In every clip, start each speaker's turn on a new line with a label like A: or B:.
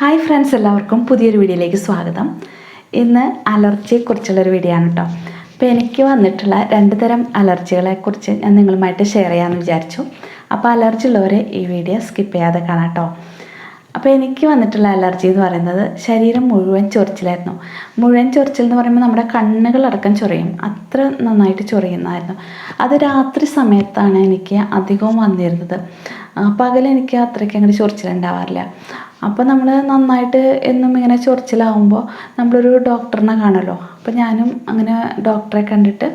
A: Hi friends എല്ലാവർക്കും പുതിയൊരു വീഡിയോയിലേക്ക് സ്വാഗതം. ഇന്ന് അലർജിയെക്കുറിച്ചുള്ളൊരു വീഡിയോ ആണ് കേട്ടോ. അപ്പോൾ എനിക്ക് വന്നിട്ടുള്ള രണ്ട് തരം അലർജികളെക്കുറിച്ച് ഞാൻ നിങ്ങളുമായിട്ട് ഷെയർ ചെയ്യാമെന്ന് വിചാരിച്ചു. അപ്പോൾ അലർജി ഉള്ളവരെ ഈ വീഡിയോ സ്കിപ്പ് ചെയ്യാതെ കാണാം കേട്ടോ. അപ്പോൾ എനിക്ക് വന്നിട്ടുള്ള അലർജി എന്ന് പറയുന്നത് ശരീരം മുഴുവൻ ചൊറിച്ചിലായിരുന്നു. മുഴുവൻ ചൊറിച്ചിൽ എന്ന് പറയുമ്പോൾ നമ്മുടെ കണ്ണുകളടക്കം ചൊറിയും. അത്ര നന്നായിട്ട് ചൊറിയുന്നതായിരുന്നു. അത് രാത്രി സമയത്താണ് എനിക്ക് അധികവും വന്നിരുന്നത്. പകൽ എനിക്ക് അത്രയ്ക്ക് അങ്ങോട്ട് ചൊറിച്ചിലുണ്ടാവാറില്ല. അപ്പോൾ നമ്മൾ നന്നായിട്ട് എന്നും ഇങ്ങനെ ചൊറിച്ചിലാവുമ്പോൾ നമ്മളൊരു ഡോക്ടറിനെ കാണുമല്ലോ അപ്പോൾ ഞാനും അങ്ങനെ ഡോക്ടറെ കണ്ടിട്ട്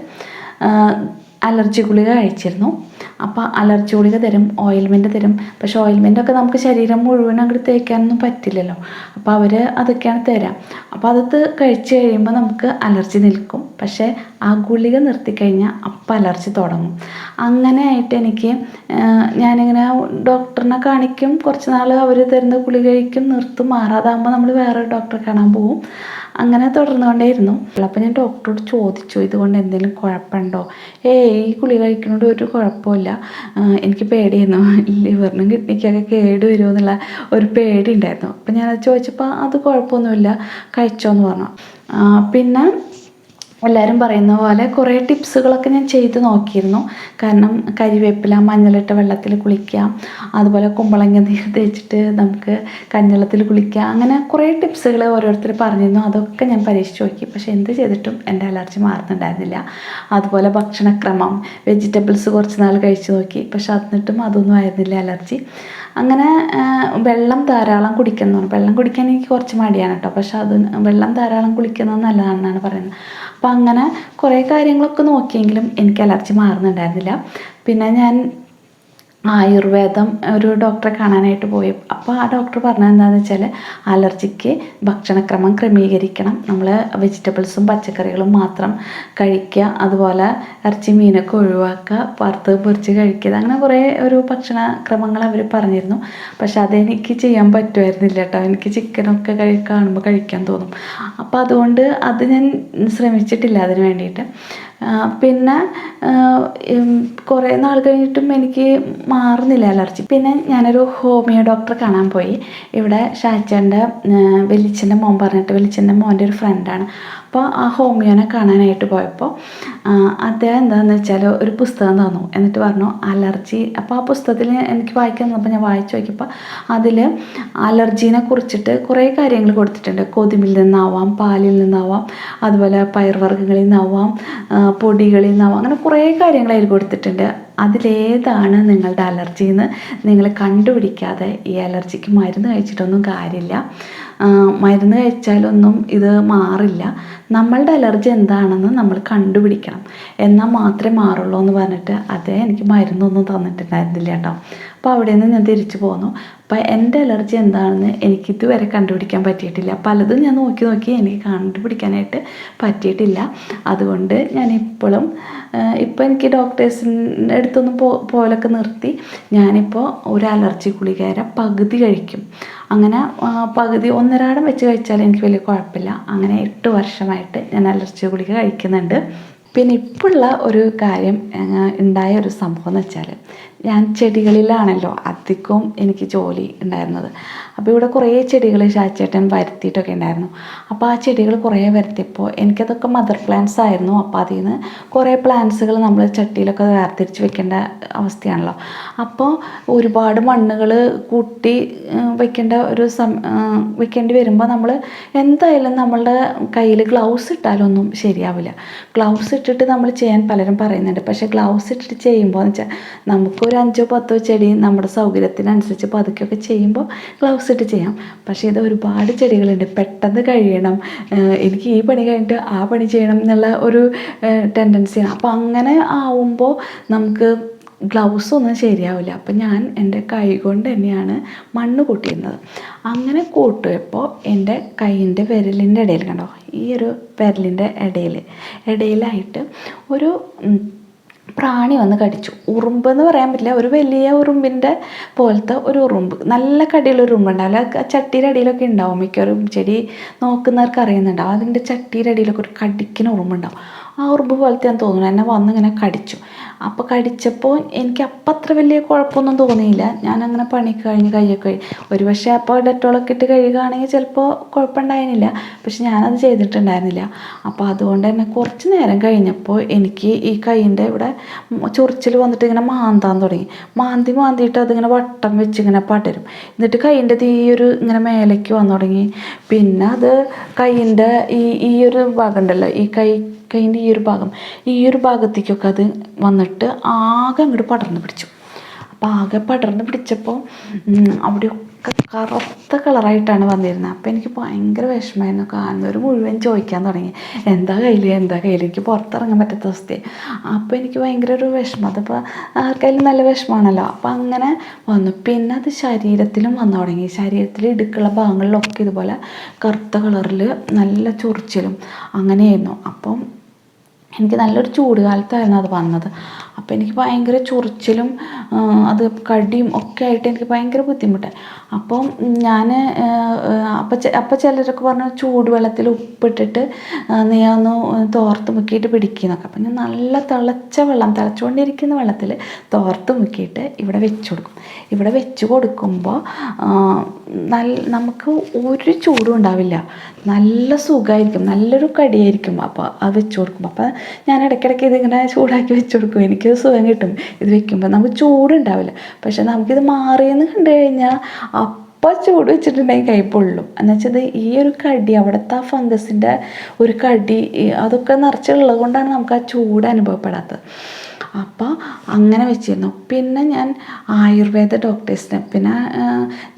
A: അലർജി ഗുളിക കഴിച്ചിരുന്നു. അപ്പോൾ അലർജി ഗുളിക തരും ഓയിൽമെന്റ് തരും. പക്ഷേ ഓയിൽമെന്റൊക്കെ നമുക്ക് ശരീരം മുഴുവൻ അങ്ങോട്ട് തേക്കാനൊന്നും പറ്റില്ലല്ലോ. അപ്പോൾ അവർ അതൊക്കെയാണ് തരാം. അപ്പോൾ അതത് കഴിച്ച് കഴിയുമ്പോൾ നമുക്ക് അലർജി നിൽക്കും. പക്ഷേ ആ ഗുളിക നിർത്തിക്കഴിഞ്ഞാൽ അപ്പം അലർജി തുടങ്ങും. അങ്ങനെ ആയിട്ട് എനിക്ക് ഞാനിങ്ങനെ ഡോക്ടറിനെ കാണിക്കും. കുറച്ച് നാൾ അവർ തരുന്ന ഗുളിക കഴിക്കും നിർത്തും. മാറാതാകുമ്പോൾ നമ്മൾ വേറെ ഡോക്ടറെ കാണാൻ പോകും അങ്ങനെ തുടർന്നുകൊണ്ടേയിരുന്നു. അപ്പോൾ ഞാൻ ഡോക്ടറോട് ചോദിച്ചു ഇതുകൊണ്ട് എന്തെങ്കിലും കുഴപ്പമുണ്ടോ? ഏയ് ഈ കുളി കഴിക്കുന്നതുകൊണ്ട് ഒരു കുഴപ്പമില്ല എനിക്ക് പേടിയായിരുന്നു. ലിവറിനും കിഡ്നിക്കൊക്കെ കേട് വരുമോ എന്നുള്ള ഒരു പേടി ഉണ്ടായിരുന്നു. അപ്പം ഞാനത് ചോദിച്ചപ്പോൾ അത് കുഴപ്പമൊന്നുമില്ല. കഴിച്ചോ എന്ന് പറഞ്ഞു പിന്നെ എല്ലാവരും പറയുന്ന പോലെ കുറേ ടിപ്സുകളൊക്കെ ഞാൻ ചെയ്ത് നോക്കിയിരുന്നു. കാരണം കരിവേപ്പില മഞ്ഞളിട്ട വെള്ളത്തിൽ കുളിക്കാം. അതുപോലെ കുമ്പളങ്ങ നീര് തേച്ചിട്ട് നമുക്ക് കഞ്ഞളത്തിൽ കുളിക്കാം. അങ്ങനെ കുറേ ടിപ്സുകൾ ഓരോരുത്തർ പറഞ്ഞിരുന്നു. അതൊക്കെ ഞാൻ പരീക്ഷിച്ച് നോക്കി. പക്ഷേ എന്ത് ചെയ്തിട്ടും എന്റെ അലർജി മാറുന്നുണ്ടായിരുന്നില്ല. അതുപോലെ ഭക്ഷണക്രമം വെജിറ്റബിൾസ് കുറച്ച് നാൾ കഴിച്ച് നോക്കി. പക്ഷെ എന്നിട്ടും അതൊന്നും ആയിരുന്നില്ല അലർജി. അങ്ങനെ വെള്ളം ധാരാളം കുടിക്കുന്നതാണ്. വെള്ളം കുടിക്കാൻ എനിക്ക് കുറച്ച് മടിയാണ് കേട്ടോ. പക്ഷെ അത് വെള്ളം ധാരാളം കുളിക്കുന്നത് നല്ലതാണെന്നാണ് പറയുന്നത്. അപ്പം അങ്ങനെ കുറേ കാര്യങ്ങളൊക്കെ നോക്കിയെങ്കിലും എനിക്ക് അലർജി മാറുന്നുണ്ടായിരുന്നില്ല. പിന്നെ ഞാൻ ആയുർവേദം ഒരു ഡോക്ടറെ കാണാനായിട്ട് പോയി. അപ്പോൾ ആ ഡോക്ടർ പറഞ്ഞത് എന്താണെന്ന് വെച്ചാൽ അലർജിക്ക് ഭക്ഷണക്രമം ക്രമീകരിക്കണം. നമ്മൾ വെജിറ്റബിൾസും പച്ചക്കറികളും മാത്രം കഴിക്കുക. അതുപോലെ ഇറച്ചി മീനൊക്കെ ഒഴിവാക്കുക. വറുത്ത് പൊരിച്ച് കഴിക്കുക. അങ്ങനെ കുറേ ഒരു ഭക്ഷണക്രമങ്ങൾ അവർ പറഞ്ഞിരുന്നു. പക്ഷെ അതെനിക്ക് ചെയ്യാൻ പറ്റുമായിരുന്നില്ല കേട്ടോ. എനിക്ക് ചിക്കനൊക്കെ കഴി കാണുമ്പോൾ കഴിക്കാൻ തോന്നും. അപ്പോൾ അതുകൊണ്ട് അത് ഞാൻ ശ്രമിച്ചിട്ടില്ല അതിന് വേണ്ടിയിട്ട്. പിന്നെ കുറേ നാൾ കഴിഞ്ഞിട്ടും എനിക്ക് മാറുന്നില്ല അലർജി. പിന്നെ ഞാനൊരു ഹോമിയോ ഡോക്ടറെ കാണാൻ പോയി. ഇവിടെ ഷാച്ചേന്റെ വെളിച്ചന്റെ മോൻ പറഞ്ഞിട്ട് വെളിച്ചന്റെ മോന്റെ ഒരു ഫ്രണ്ടാണ് അപ്പോൾ ആ ഹോമിയോനെ കാണാനായിട്ട് പോയപ്പോൾ അദ്ദേഹം എന്താണെന്ന് വെച്ചാൽ ഒരു പുസ്തകം തന്നു. എന്നിട്ട് പറഞ്ഞു അലർജി. അപ്പോൾ ആ പുസ്തകത്തിൽ എനിക്ക് വായിക്കാൻ തന്നപ്പോൾ ഞാൻ വായിച്ചു നോക്കിയപ്പോൾ അതിൽ അലർജീനെ കുറിച്ചിട്ട് കുറേ കാര്യങ്ങൾ കൊടുത്തിട്ടുണ്ട്. കൊതുമ്പിൽ നിന്നാവാം പാലിൽ നിന്നാവാം അതുപോലെ പയർവർഗങ്ങളിൽ നിന്നാവാം പൊടികളിൽ നിന്നാവാം അങ്ങനെ കുറേ കാര്യങ്ങൾ അതിൽ കൊടുത്തിട്ടുണ്ട്. അതിലേതാണ് നിങ്ങളുടെ അലർജി എന്ന് നിങ്ങൾ കണ്ടുപിടിക്കാതെ ഈ അലർജിക്ക് മരുന്ന് കഴിച്ചിട്ടൊന്നും കാര്യമില്ല. മരുന്ന് കഴിച്ചാലൊന്നും ഇത് മാറില്ല. നമ്മളുടെ അലർജി എന്താണെന്ന് നമ്മൾ കണ്ടുപിടിക്കണം. എന്നാൽ മാത്രമേ മാറുള്ളൂ എന്ന് പറഞ്ഞിട്ട് അതേ എനിക്ക് മരുന്നൊന്നും തന്നിട്ടുണ്ടായിരുന്നില്ല കേട്ടോ. അപ്പോൾ അവിടെ നിന്ന് ഞാൻ തിരിച്ചു പോന്നു. അപ്പോൾ എന്റെ അലർജി എന്താണെന്ന് എനിക്ക് ഇതുവരെ കണ്ടുപിടിക്കാൻ പറ്റിയിട്ടില്ല. പലതും ഞാൻ നോക്കി നോക്കി എനിക്ക് കണ്ടുപിടിക്കാനായിട്ട് പറ്റിയിട്ടില്ല. അതുകൊണ്ട് ഞാൻ ഇപ്പോഴും ഇപ്പോൾ എനിക്ക് ഡോക്ടേഴ്സിന്റെ അടുത്തൊന്നും പോ പോലൊക്കെ നിർത്തി. ഞാനിപ്പോൾ ഒരു അലർജി ഗുളികേര പകുതി കഴിക്കും. അങ്ങനെ പകുതി ഒന്നരാടം വെച്ച് കഴിച്ചാൽ എനിക്ക് വലിയ കുഴപ്പമില്ല. അങ്ങനെ എട്ട് വർഷമായിട്ട് ഞാൻ അലർജി ഗുളിക കഴിക്കുന്നുണ്ട്. പിന്നെ ഇപ്പോഴുള്ള ഒരു കാര്യം ഉണ്ടായ ഒരു സംഭവം എന്ന് വെച്ചാൽ ഞാൻ ചെടികളിലാണല്ലോ അധികവും എനിക്ക് ജോലി ഉണ്ടായിരുന്നത്. അപ്പോൾ ഇവിടെ കുറേ ചെടികൾ ഷാച്ചേട്ടൻ വരുത്തിയിട്ടൊക്കെ ഉണ്ടായിരുന്നു. അപ്പോൾ ആ ചെടികൾ കുറേ വരുത്തിയപ്പോൾ എനിക്കതൊക്കെ മദർ പ്ലാന്റ്സ് ആയിരുന്നു. അപ്പോൾ അതിൽ നിന്ന് കുറേ പ്ലാന്റ്സുകൾ നമ്മൾ ചട്ടിയിലൊക്കെ വേർതിരിച്ച് വെക്കേണ്ട അവസ്ഥയാണല്ലോ. അപ്പോൾ ഒരുപാട് മണ്ണുകൾ കൂട്ടി വെക്കേണ്ട ഒരു സം വെക്കേണ്ടി വരുമ്പോൾ നമ്മൾ എന്തായാലും നമ്മളുടെ കയ്യിൽ ഗ്ലൗസ് ഇട്ടാലൊന്നും ശരിയാവില്ല. ഗ്ലൗസ് ഇട്ടിട്ട് നമ്മൾ ചെയ്യാൻ പലരും പറയുന്നുണ്ട്. പക്ഷേ ഗ്ലൗസ് ഇട്ടിട്ട് ചെയ്യുമ്പോൾ എന്ന് വെച്ചാൽ നമുക്കൊരു അഞ്ചോ പത്തോ ചെടി നമ്മുടെ സൗകര്യത്തിനനുസരിച്ച് പതുക്കെയൊക്കെ ചെയ്യുമ്പോൾ ഗ്ലൗസ് ഇട്ട് ചെയ്യാം. പക്ഷേ ഇത് ഒരുപാട് ചെടികളുണ്ട്. പെട്ടെന്ന് കഴിയണം. എനിക്ക് ഈ പണി കഴിഞ്ഞിട്ട് ആ പണി ചെയ്യണം എന്നുള്ള ഒരു ടെൻഡൻസിയാണ് അപ്പോൾ അങ്ങനെ ആവുമ്പോൾ നമുക്ക് ഗ്ലൗസ് ഒന്നും ശരിയാവില്ല. അപ്പം ഞാൻ എന്റെ കൈ കൊണ്ട് തന്നെയാണ് മണ്ണ് കൂട്ടിയിരുന്നത്. അങ്ങനെ കൂട്ടിയപ്പോൾ എന്റെ കൈയിന്റെ വിരലിന്റെ ഇടയിൽ കണ്ടോ? ഈ ഒരു വിരലിന്റെ ഇടയിൽ. ഇടയിലായിട്ട് ഒരു പ്രാണി വന്ന് കടിച്ചു. ഉറുമ്പ് എന്ന് പറയാൻ പറ്റില്ല. ഒരു വലിയ ഉറുമ്പിന്റെ പോലത്തെ ഒരു ഉറുമ്പ്. നല്ല കടിയുള്ള ഉറുമ്പ് ഉണ്ടാവില്ല ചട്ടിയുടെ അടിയിലൊക്കെ ഉണ്ടാവും. മിക്കവാറും ചെടി നോക്കുന്നവർക്ക് അറിയുന്നുണ്ടാവും. അതിന്റെ ചട്ടിയുടെ അടിയിലൊക്കെ ഒരു കടിക്കുന്ന ഉറുമ്പുണ്ടാവും. ആ ഉറുമ്പ് പോലത്തെ ഞാൻ തോന്നുന്നു. എന്നെ വന്ന് ഇങ്ങനെ കടിച്ചു. അപ്പോൾ കടിച്ചപ്പോൾ എനിക്ക് അപ്പം അത്ര വലിയ കുഴപ്പമൊന്നും തോന്നിയില്ല. ഞാനങ്ങനെ പണിയൊക്കെ കഴിഞ്ഞ് കൈയൊക്കെ ഒരു പക്ഷേ അപ്പോൾ ഡെറ്റോളൊക്കെ ഇട്ട് കഴുകുകയാണെങ്കിൽ ചിലപ്പോൾ കുഴപ്പമുണ്ടായിരുന്നില്ല. പക്ഷെ ഞാനത് ചെയ്തിട്ടുണ്ടായിരുന്നില്ല. അപ്പോൾ അതുകൊണ്ട് തന്നെ കുറച്ച് നേരം കഴിഞ്ഞപ്പോൾ എനിക്ക് ഈ കൈയിന്റെ ഇവിടെ ചൊറിച്ചിൽ വന്നിട്ട് ഇങ്ങനെ മാന്താൻ തുടങ്ങി. മാന്തി മാന്തിയിട്ട് അതിങ്ങനെ വട്ടം വെച്ച് ഇങ്ങനെ പടരും. എന്നിട്ട് കൈയിന്റെ ഈ ഒരു ഇങ്ങനെ മേലേക്ക് വന്നു തുടങ്ങി. പിന്നെ അത് കൈയിന്റെ ഈ ഈ ഒരു ഭാഗം ഉണ്ടല്ലോ ഈ കൈ കൈയിന്റെ ഈ ഒരു ഭാഗം. ഈ ഒരു ഭാഗത്തേക്കൊക്കെ അത് വന്നിട്ട് ആകെ അങ്ങോട്ട് പടർന്ന് പിടിച്ചു. അപ്പോൾ ആകെ പടർന്ന് പിടിച്ചപ്പോൾ അവിടെയൊക്കെ കറുത്ത കളറായിട്ടാണ് വന്നിരുന്നത്. അപ്പോൾ എനിക്ക് ഭയങ്കര വിഷമമായിരുന്നു. കാണുന്നവർ മുഴുവൻ ചോദിക്കാൻ തുടങ്ങി. എന്താ കയ്യിൽ എന്താ കയ്യിൽ എനിക്ക് പുറത്തിറങ്ങാൻ പറ്റാത്ത അവസ്ഥയെ. അപ്പോൾ എനിക്ക് ഭയങ്കര ഒരു വിഷമം. അതിപ്പോൾ ആർക്കായാലും നല്ല വിഷമമാണല്ലോ. അപ്പോൾ അങ്ങനെ വന്നു. പിന്നെ അത് ശരീരത്തിലും വന്നു തുടങ്ങി. ശരീരത്തിൽ ഇടുക്കുള്ള ഭാഗങ്ങളിലൊക്കെ ഇതുപോലെ കറുത്ത കളറിൽ നല്ല ചൊറിച്ചിലും അങ്ങനെയായിരുന്നു. അപ്പം എനിക്ക് നല്ലൊരു ചൂട് കാലത്തായിരുന്നു അത് വന്നത്. അപ്പോൾ എനിക്ക് ഭയങ്കര ചൊറിച്ചിലും അത് കടിയും ഒക്കെ ആയിട്ട് എനിക്ക് ഭയങ്കര ബുദ്ധിമുട്ടായി അപ്പം ഞാൻ അപ്പം അപ്പം ചിലരൊക്കെ പറഞ്ഞു ചൂടുവെള്ളത്തിൽ ഉപ്പിട്ടിട്ട് നീ ഒന്ന് തോർത്ത് മുക്കിയിട്ട് പിടിക്കുന്നൊക്കെ. അപ്പം ഞാൻ നല്ല തിളച്ച വെള്ളം തിളച്ചുകൊണ്ടിരിക്കുന്ന വെള്ളത്തിൽ തോർത്ത് മുക്കിയിട്ട് ഇവിടെ വെച്ച് കൊടുക്കും. ഇവിടെ വെച്ച് കൊടുക്കുമ്പോൾ നല്ല നമുക്ക് ഒരു ചൂടും ഉണ്ടാവില്ല. നല്ല സുഖമായിരിക്കും നല്ലൊരു കടിയായിരിക്കും. അപ്പോൾ അത് വെച്ച് കൊടുക്കുമ്പോൾ അപ്പോൾ ഞാൻ ഇടയ്ക്കിടയ്ക്ക് ഇതിങ്ങനെ ചൂടാക്കി വെച്ച് കൊടുക്കും എനിക്ക്. സുഖം കിട്ടും. ഇത് വെക്കുമ്പോൾ നമുക്ക് ചൂടുണ്ടാവില്ല. പക്ഷെ നമുക്കിത് മാറിയെന്ന് കണ്ടു കഴിഞ്ഞാൽ അപ്പം ചൂട് വെച്ചിട്ടുണ്ടെങ്കിൽ കൈ പൊള്ളും. എന്നുവെച്ചത് ഈ ഒരു കടി അവിടുത്തെ ആ ഫംഗസിന്റെ ഒരു കടി അതൊക്കെ നിറച്ചുള്ളത് കൊണ്ടാണ് നമുക്ക് ആ ചൂട് അനുഭവപ്പെടാത്തത്. അപ്പോൾ അങ്ങനെ വെച്ചിരുന്നു. പിന്നെ ഞാൻ ആയുർവേദ ഡോക്ടേഴ്സിനെ പിന്നെ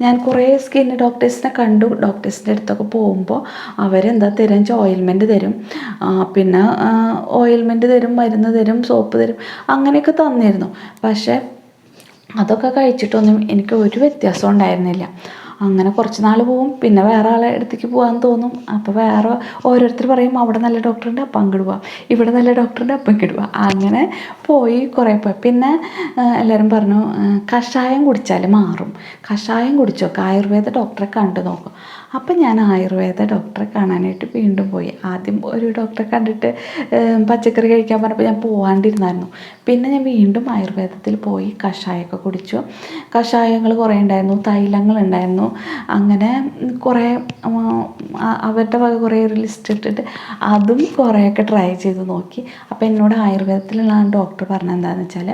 A: ഞാൻ കുറേ സ്കിൻ ഡോക്ടേഴ്സിനെ കണ്ടു. ഡോക്ടേഴ്സിന്റെ അടുത്തൊക്കെ പോകുമ്പോൾ അവരെന്താ തരും? ഓയിൽമെന്റ് തരും. പിന്നെ ഓയിൽമെന്റ് തരും മരുന്ന് തരും സോപ്പ് തരും അങ്ങനെയൊക്കെ തന്നിരുന്നു. പക്ഷേ അതൊക്കെ കഴിച്ചിട്ടൊന്നും എനിക്ക് ഒരു വ്യത്യാസം ഉണ്ടായിരുന്നില്ല. അങ്ങനെ കുറച്ച് നാൾ പോവും. പിന്നെ വേറെ ആളെ അടുത്തേക്ക് പോകാൻ തോന്നും. അപ്പോൾ വേറെ ഓരോരുത്തർ പറയും അവിടെ നല്ല ഡോക്ടറുണ്ട് അപ്പം അങ്ങോട്ട് ഇവിടെ നല്ല ഡോക്ടറുണ്ട് അപ്പം ഇങ്ങോട്ട് അങ്ങനെ പോയി കുറേ പോയി. പിന്നെ എല്ലാവരും പറഞ്ഞു കഷായം കുടിച്ചാൽ മാറും. കഷായം കുടിച്ചോ? ആയുർവേദ ഡോക്ടറെ കണ്ടു നോക്കും. അപ്പം ഞാൻ ആയുർവേദ ഡോക്ടറെ കാണാനായിട്ട് വീണ്ടും പോയി. ആദ്യം ഒരു ഡോക്ടറെ കണ്ടിട്ട് പച്ചക്കറി കഴിക്കാൻ പറഞ്ഞപ്പോൾ ഞാൻ പോവാണ്ടിരുന്നായിരുന്നു. പിന്നെ ഞാൻ വീണ്ടും ആയുർവേദത്തിൽ പോയി കഷായമൊക്കെ കുടിച്ചു. കഷായങ്ങൾ കുറേ ഉണ്ടായിരുന്നു തൈലങ്ങൾ ഉണ്ടായിരുന്നു. അങ്ങനെ കുറേ അവരുടെ വക കുറേ ഒരു ലിസ്റ്റ് ഇട്ടിട്ട് അതും കുറേയൊക്കെ ട്രൈ ചെയ്ത് നോക്കി. അപ്പോൾ എന്നോട് ആയുർവേദത്തിലുള്ള ഡോക്ടർ പറഞ്ഞത് എന്താണെന്ന് വെച്ചാൽ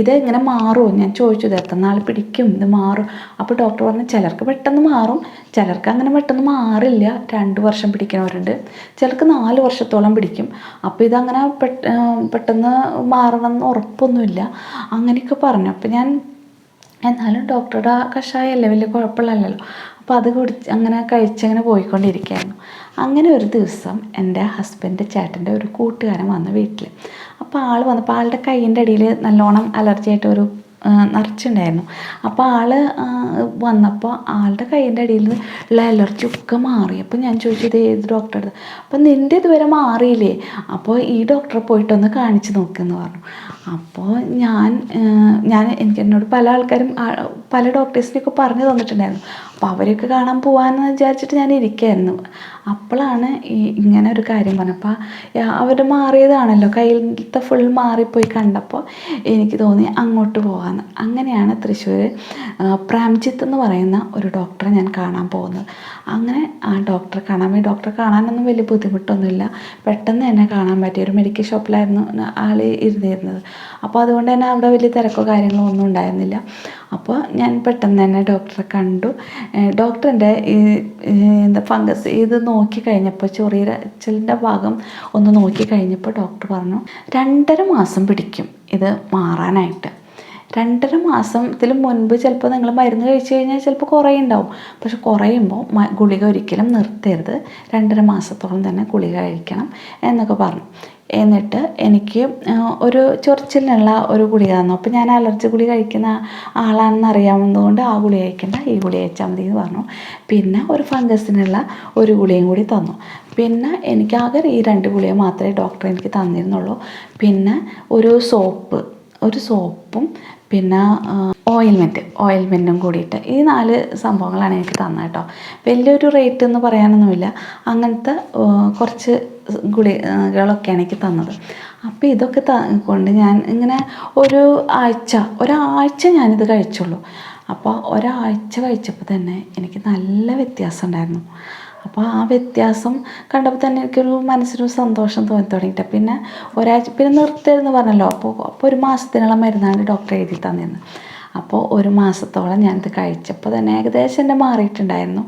A: ഇത് ഇങ്ങനെ മാറുമോ ഞാൻ ചോദിച്ചു ഇത് എത്ര നാൾ പിടിക്കും? ഇത് മാറും? അപ്പോൾ ഡോക്ടർ പറഞ്ഞു ചിലർക്ക് പെട്ടെന്ന് മാറും ചിലർക്ക് അങ്ങനെ പെട്ടെന്ന് മാറില്ല. രണ്ട് വർഷം പിടിക്കുന്നവരുണ്ട്. ചിലക്ക് നാല് വർഷത്തോളം പിടിക്കും. അപ്പോൾ ഇതങ്ങനെ പെട്ട പെട്ടെന്ന് മാറണം എന്ന് ഉറപ്പൊന്നുമില്ല. അങ്ങനെയൊക്കെ പറഞ്ഞു. അപ്പോൾ ഞാൻ എന്നാലും ഡോക്ടറുടെ കഷായമല്ലേ വലിയ കുഴപ്പമില്ലല്ലോ. അപ്പോൾ അത് കുടിച്ച് അങ്ങനെ കഴിച്ചങ്ങനെ പോയിക്കൊണ്ടിരിക്കുകയായിരുന്നു. അങ്ങനെ ഒരു ദിവസം എന്റെ ഹസ്ബൻഡ് ചേട്ടന്റെ ഒരു കൂട്ടുകാരൻ വന്നു വീട്ടിൽ. അപ്പോൾ ആൾ വന്നപ്പോൾ ആളുടെ കൈയിന്റെ അടിയിൽ നല്ലോണം അലർജി ആയിട്ട് ഒരു നിറച്ചുണ്ടായിരുന്നു. അപ്പോൾ ആൾ വന്നപ്പോൾ ആളുടെ കയ്യിന്റെ അടിയിൽ ഉള്ള അലർജി ഒക്കെ മാറി. അപ്പോൾ ഞാൻ ചോദിച്ചു ഏത് ഡോക്ടറുടെ അപ്പം നിന്റെ ഇതുവരെ മാറിയില്ലേ? അപ്പോൾ ഈ ഡോക്ടറെ പോയിട്ടൊന്ന് കാണിച്ച് നോക്കുമെന്ന് പറഞ്ഞു. അപ്പോൾ ഞാൻ ഞാൻ എനിക്ക് എന്നോട് പല ആൾക്കാരും പല ഡോക്ടേഴ്സിനെയൊക്കെ പറഞ്ഞു തന്നിട്ടുണ്ടായിരുന്നു. അപ്പോൾ അവരെയൊക്കെ കാണാൻ പോകാമെന്ന് വിചാരിച്ചിട്ട് ഞാൻ ഇരിക്കുകയായിരുന്നു അപ്പോഴാണ് ഈ ഇങ്ങനെ ഒരു കാര്യം പറഞ്ഞപ്പോൾ അവർ മാറിയതാണല്ലോ. കയ്യിലത്തെ ഫുൾ മാറിപ്പോയി കണ്ടപ്പോൾ എനിക്ക് തോന്നി അങ്ങോട്ട് പോകാമെന്ന് അങ്ങനെയാണ് തൃശ്ശൂർ പ്രാംജിത്ത് എന്ന് പറയുന്ന ഒരു ഡോക്ടറെ ഞാൻ കാണാൻ പോകുന്നത്. അങ്ങനെ ആ ഡോക്ടറെ കാണാൻ ഈ ഡോക്ടറെ കാണാനൊന്നും വലിയ ബുദ്ധിമുട്ടൊന്നുമില്ല. പെട്ടെന്ന് തന്നെ കാണാൻ പറ്റിയ ഒരു മെഡിക്കൽ ഷോപ്പിലായിരുന്നു ആൾ ഇരുന്നിരുന്നത്. അപ്പോൾ അതുകൊണ്ട് തന്നെ അവിടെ വലിയ തിരക്കോ കാര്യങ്ങളോ ഒന്നും ഉണ്ടായിരുന്നില്ല. അപ്പോൾ ഞാൻ പെട്ടെന്ന് തന്നെ ഡോക്ടറെ കണ്ടു. ഡോക്ടറിന്റെ ഈ എന്താ ഫംഗസ് ഇത് നോക്കി കഴിഞ്ഞപ്പോൾ ചൊറിയച്ചിലിന്റെ ഭാഗം ഒന്ന് നോക്കി കഴിഞ്ഞപ്പോൾ ഡോക്ടർ പറഞ്ഞു രണ്ടര മാസം പിടിക്കും ഇത് മാറാനായിട്ട്. രണ്ടര മാസത്തിന് മുൻപ് ചിലപ്പോൾ നിങ്ങൾ മരുന്ന് കഴിച്ചു കഴിഞ്ഞാൽ ചിലപ്പോൾ കുറയുണ്ടാവും. പക്ഷെ കുറയുമ്പോൾ ഗുളിക ഒരിക്കലും നിർത്തരുത്. രണ്ടര മാസത്തോളം തന്നെ ഗുളിക കഴിക്കണം എന്നൊക്കെ പറഞ്ഞു. എന്നിട്ട് എനിക്ക് ഒരു ചൊറിച്ചിലിനുള്ള ഒരു ഗുളിക തന്നു. അപ്പോൾ ഞാൻ അലർജി ഗുളി കഴിക്കുന്ന ആളാണെന്ന് അറിയാവുന്നതുകൊണ്ട് ആ ഗുളി കഴിക്കണ്ട ഈ ഗുളി കഴിച്ചാൽ മതി എന്ന് പറഞ്ഞു. പിന്നെ ഒരു ഫംഗസിനുള്ള ഒരു ഗുളിയും കൂടി തന്നു. പിന്നെ എനിക്കാകെ ഈ രണ്ട് ഗുളിക മാത്രമേ ഡോക്ടർ എനിക്ക് തന്നിരുന്നുള്ളൂ. പിന്നെ ഒരു സോപ്പ് ഒരു സോപ്പും പിന്നെ ഓയിൽമെന്റ് ഓയിൽമെന്റും കൂടിയിട്ട്. ഈ നാല് സംഭവങ്ങളാണ് എനിക്ക് തന്നത് കേട്ടോ. വലിയൊരു റേറ്റ് എന്ന് പറയാനൊന്നുമില്ല. അങ്ങനത്തെ കുറച്ച് ഗുളികകളൊക്കെയാണ് എനിക്ക് തന്നത്. അപ്പോൾ ഇതൊക്കെ ത കൊണ്ട് ഞാൻ ഇങ്ങനെ ഒരു ആഴ്ച ഒരാഴ്ച ഞാനിത് കഴിച്ചുള്ളൂ. അപ്പോൾ ഒരാഴ്ച കഴിച്ചപ്പോൾ തന്നെ എനിക്ക് നല്ല വ്യത്യാസം ഉണ്ടായിരുന്നു. അപ്പോൾ ആ വ്യത്യാസം കണ്ടപ്പോൾ തന്നെ എനിക്കൊരു മനസ്സിനൊരു സന്തോഷം തോന്നി തുടങ്ങിയിട്ട്. പിന്നെ ഒരാഴ്ച പിന്നെ നിർത്തരുതെന്ന് പറഞ്ഞല്ലോ. അപ്പോൾ അപ്പോൾ ഒരു മാസത്തിനുള്ള മരുന്നാണ് ഡോക്ടർ എഴുതി തന്നിരുന്നത്. അപ്പോൾ ഒരു മാസത്തോളം ഞാനിത് കഴിച്ചപ്പോൾ തന്നെ ഏകദേശം എന്റെ മാറിയിട്ടുണ്ടായിരുന്നു.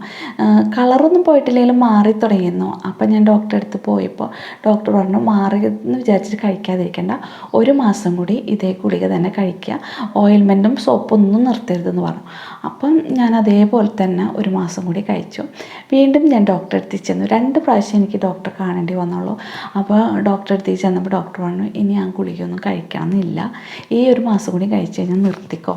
A: കളറൊന്നും പോയിട്ടില്ലെങ്കിലും മാറി തുടങ്ങിയിരുന്നു. അപ്പോൾ ഞാൻ ഡോക്ടറെ അടുത്ത് പോയപ്പോൾ ഡോക്ടർ പറഞ്ഞു മാറി എന്ന് വിചാരിച്ചിട്ട് കഴിക്കാതിരിക്കേണ്ട. ഒരു മാസം കൂടി ഇതേ ഗുളിക തന്നെ കഴിക്കുക. ഓയിൽമെന്റും സോപ്പൊന്നും നിർത്തരുതെന്ന് പറഞ്ഞു. അപ്പം ഞാൻ അതേപോലെ തന്നെ ഒരു മാസം കൂടി കഴിച്ചു. വീണ്ടും ഞാൻ ഡോക്ടറെ അടുത്ത് ചെന്നു. രണ്ട് പ്രാവശ്യം എനിക്ക് ഡോക്ടറെ കാണേണ്ടി വന്നുള്ളൂ. അപ്പോൾ ഡോക്ടറെ അടുത്ത് ചെന്നപ്പോൾ ഡോക്ടർ പറഞ്ഞു ഇനി ആ ഗുളികയൊന്നും കഴിക്കാമെന്നില്ല ഈ ഒരു മാസം കൂടി കഴിച്ച് കഴിഞ്ഞാൽ നിർത്തിക്കോ.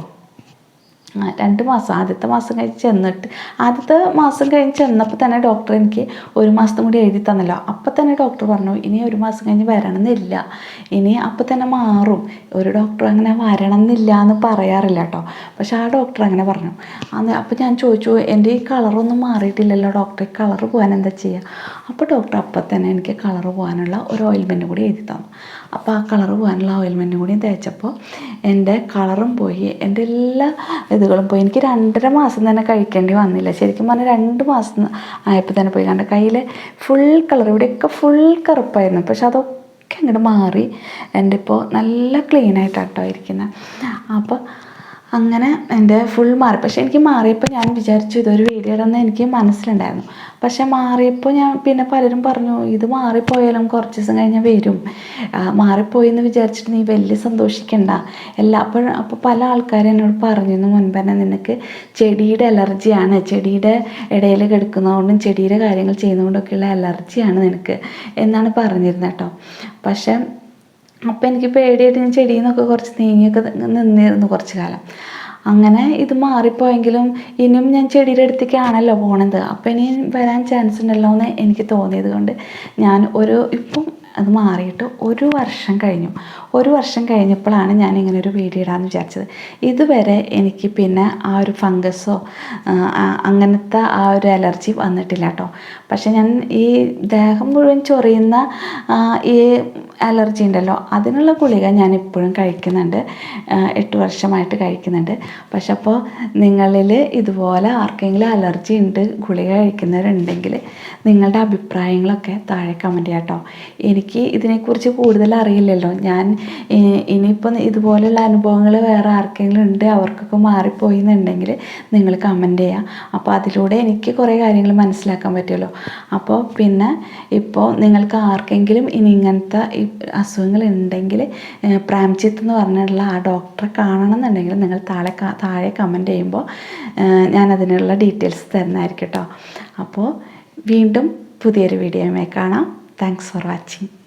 A: രണ്ട് മാസം. ആദ്യത്തെ മാസം കഴിഞ്ഞ് ചെന്നിട്ട് ആദ്യത്തെ മാസം കഴിഞ്ഞ് ചെന്നപ്പോൾ തന്നെ ഡോക്ടർ എനിക്ക് ഒരു മാസം കൂടി എഴുതി തന്നല്ലോ. അപ്പോൾ തന്നെ ഡോക്ടർ പറഞ്ഞു ഇനി ഒരു മാസം കഴിഞ്ഞ് വരണമെന്നില്ല. ഇനി അപ്പോൾ തന്നെ മാറും. ഒരു ഡോക്ടർ അങ്ങനെ വരണമെന്നില്ല എന്ന് പറയാറില്ല കേട്ടോ പക്ഷെ ആ ഡോക്ടർ അങ്ങനെ പറഞ്ഞു. അന്ന് അപ്പോൾ ഞാൻ ചോദിച്ചു എന്റെ ഈ കളറൊന്നും മാറിയിട്ടില്ലല്ലോ ഡോക്ടർ കളർ പോകാൻ എന്താ ചെയ്യുക അപ്പോൾ ഡോക്ടർ അപ്പം തന്നെ എനിക്ക് കളർ പോകാനുള്ള ഒരു ഓയിൽമെന്റ് കൂടി എഴുതി തന്നു. അപ്പോൾ ആ കളർ പോകാനുള്ള ഓയിൽമെന്റും കൂടി തേച്ചപ്പോൾ എന്റെ കളറും പോയി. എന്റെ എല്ലാ ഇതുകളും പോയി. എനിക്ക് രണ്ടര മാസം തന്നെ കഴിക്കേണ്ടി വന്നില്ല. ശരിക്കും പറഞ്ഞാൽ രണ്ട് മാസം ആയപ്പോൾ തന്നെ പോയി. കണ്ട കയ്യിൽ ഫുൾ കളർ ഇവിടെയൊക്കെ ഫുൾ കറുപ്പായിരുന്നു. പക്ഷെ അതൊക്കെ അങ്ങോട്ട് മാറി. എന്റെ ഇപ്പോൾ നല്ല ക്ലീൻ ആയിട്ടാണ് കേട്ടോ ഇരിക്കുന്നത് അപ്പോൾ അങ്ങനെ എന്റെ ഫുൾ മാറി. പക്ഷേ എനിക്ക് മാറിയപ്പോൾ ഞാൻ വിചാരിച്ചു ഇതൊരു വീഡിയോ എനിക്ക് മനസ്സിലുണ്ടായിരുന്നു. പക്ഷെ മാറിയപ്പോൾ ഞാൻ പിന്നെ പലരും പറഞ്ഞു ഇത് മാറിപ്പോയാലും കുറച്ച് ദിവസം കഴിഞ്ഞാൽ വരും. മാറിപ്പോയി എന്ന് വിചാരിച്ചിട്ട് നീ വലിയ സന്തോഷിക്കണ്ട. എല്ലാ അപ്പോൾ അപ്പോൾ പല ആൾക്കാരും എന്നോട് പറഞ്ഞിരുന്നു മുൻപ് തന്നെ നിനക്ക് ചെടിയുടെ അലർജിയാണ്. ചെടിയുടെ ഇടയിൽ കിടക്കുന്നതുകൊണ്ടും ചെടിയുടെ കാര്യങ്ങൾ ചെയ്യുന്നതുകൊണ്ടൊക്കെയുള്ള അലർജിയാണ് നിനക്ക് എന്നാണ് പറഞ്ഞിരുന്നത് കേട്ടോ. പക്ഷേ അപ്പോൾ എനിക്ക് പേടിയായിട്ട് ഞാൻ ചെടിയിൽ നിന്നൊക്കെ കുറച്ച് നീങ്ങിയൊക്കെ നിന്നിരുന്നു കുറച്ച് കാലം. അങ്ങനെ ഇത് മാറിപ്പോയെങ്കിലും ഇനിയും ഞാൻ ചെടിയുടെ അടുത്തേക്കാണല്ലോ പോണത്. അപ്പം ഇനി വരാൻ ചാൻസ് ഉണ്ടല്ലോ എന്ന് എനിക്ക് തോന്നിയത് കൊണ്ട് ഞാൻ ഒരു ഇപ്പം അത് മാറിയിട്ട് ഒരു വർഷം കഴിഞ്ഞു. ഒരു വർഷം കഴിഞ്ഞപ്പോഴാണ് ഞാൻ ഇങ്ങനെ ഒരു വീഡിയോ ഇടാമെന്ന് വിചാരിച്ചത്. ഇതുവരെ എനിക്ക് പിന്നെ ആ ഒരു ഫംഗസോ അങ്ങനത്തെ ആ ഒരു അലർജി വന്നിട്ടില്ല കേട്ടോ. പക്ഷെ ഞാൻ ഈ ദേഹം മുഴുവൻ ചൊറിയുന്ന ഈ അലർജി ഉണ്ടല്ലോ അതിനുള്ള ഗുളിക ഞാൻ ഇപ്പോഴും കഴിക്കുന്നുണ്ട് എട്ട് വർഷമായിട്ട് കഴിക്കുന്നുണ്ട്. പക്ഷെ അപ്പോൾ നിങ്ങളിൽ ഇതുപോലെ ആർക്കെങ്കിലും അലർജി ഉണ്ട് ഗുളിക കഴിക്കുന്നവരുണ്ടെങ്കിൽ നിങ്ങളുടെ അഭിപ്രായങ്ങളൊക്കെ താഴെ കമന്റ് ചെയ്യാം കേട്ടോ. എനിക്ക് ഇതിനെക്കുറിച്ച് കൂടുതൽ അറിയില്ലല്ലോ. ഞാൻ ഇനിയിപ്പം ഇതുപോലെയുള്ള അനുഭവങ്ങൾ വേറെ ആർക്കെങ്കിലും ഉണ്ട് അവർക്കൊക്കെ മാറിപ്പോയി എന്നുണ്ടെങ്കിൽ നിങ്ങൾ കമന്റ് ചെയ്യാം. അപ്പോൾ അതിലൂടെ എനിക്ക് കുറേ കാര്യങ്ങൾ മനസ്സിലാക്കാൻ പറ്റുമല്ലോ. അപ്പോൾ പിന്നെ ഇപ്പോൾ നിങ്ങൾക്ക് ആർക്കെങ്കിലും ഇനി ഇങ്ങനത്തെ അസുഖങ്ങൾ ഉണ്ടെങ്കിൽ പ്രാംജിത്ത് എന്ന് പറഞ്ഞിട്ടുള്ള ആ ഡോക്ടറെ കാണണം എന്നുണ്ടെങ്കിൽ നിങ്ങൾ താഴെ താഴെ കമന്റ് ചെയ്യുമ്പോൾ ഞാൻ അതിനുള്ള ഡീറ്റെയിൽസ് തരുന്നതായിരിക്കും കേട്ടോ അപ്പോൾ വീണ്ടും പുതിയൊരു വീഡിയോയുമായി കാണാം. Thanks for watching